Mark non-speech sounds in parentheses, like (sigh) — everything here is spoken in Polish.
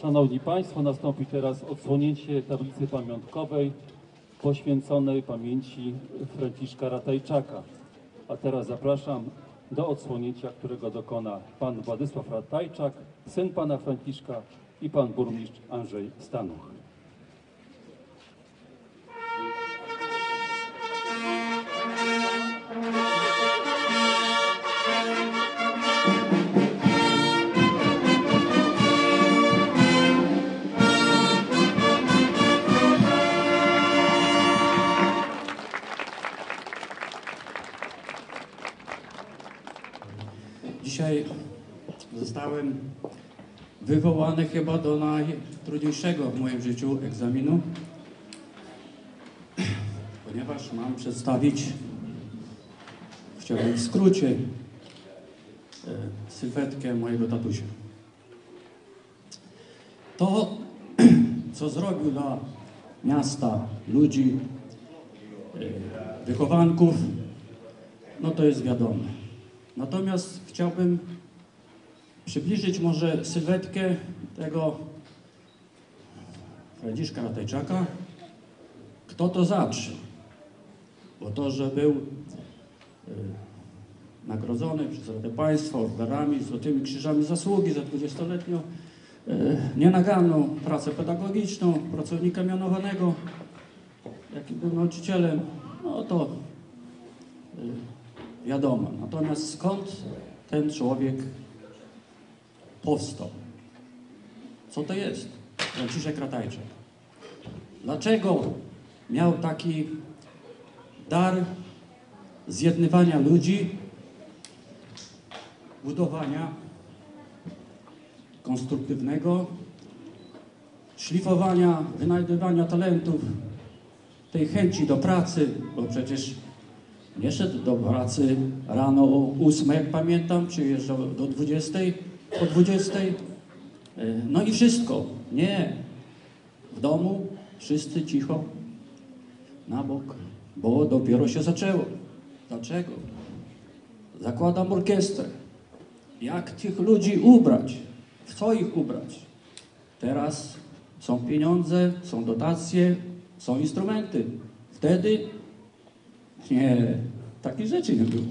Szanowni Państwo, nastąpi teraz odsłonięcie tablicy pamiątkowej poświęconej pamięci Franciszka Ratajczaka. A teraz zapraszam do odsłonięcia, którego dokona pan Władysław Ratajczak, syn pana Franciszka i pan burmistrz Andrzej Stanuch. Dzisiaj zostałem wywołany chyba do najtrudniejszego w moim życiu egzaminu, ponieważ mam przedstawić, chciałbym w skrócie, e, sylwetkę mojego tatusia. To, (clears throat) co zrobił dla miasta, ludzi, e, wychowanków, no to jest wiadome. Natomiast chciałbym przybliżyć może sylwetkę tego Franciszka Ratajczaka. Kto to zaczął? Bo to, że był y, nagrodzony przez Radę Państwa orderami, złotymi krzyżami zasługi za 20-letnią y, nienaganną pracę pedagogiczną pracownika mianowanego, jaki był nauczycielem, no to y, wiadomo. Natomiast skąd ten człowiek powstał? Co to jest Franciszek Ratajczak? Dlaczego miał taki dar zjednywania ludzi, budowania konstruktywnego, szlifowania, wynajdywania talentów, tej chęci do pracy, bo przecież nie szedł do pracy rano o 8, jak pamiętam, przyjeżdżał do 20, po 20. E, No i wszystko. Nie. W domu wszyscy cicho, na bok, bo dopiero się zaczęło. Dlaczego? Zakładam orkiestrę. Jak tych ludzi ubrać? W co ich ubrać? Teraz są pieniądze, są dotacje, są instrumenty. Wtedy nie, takich rzeczy nie było.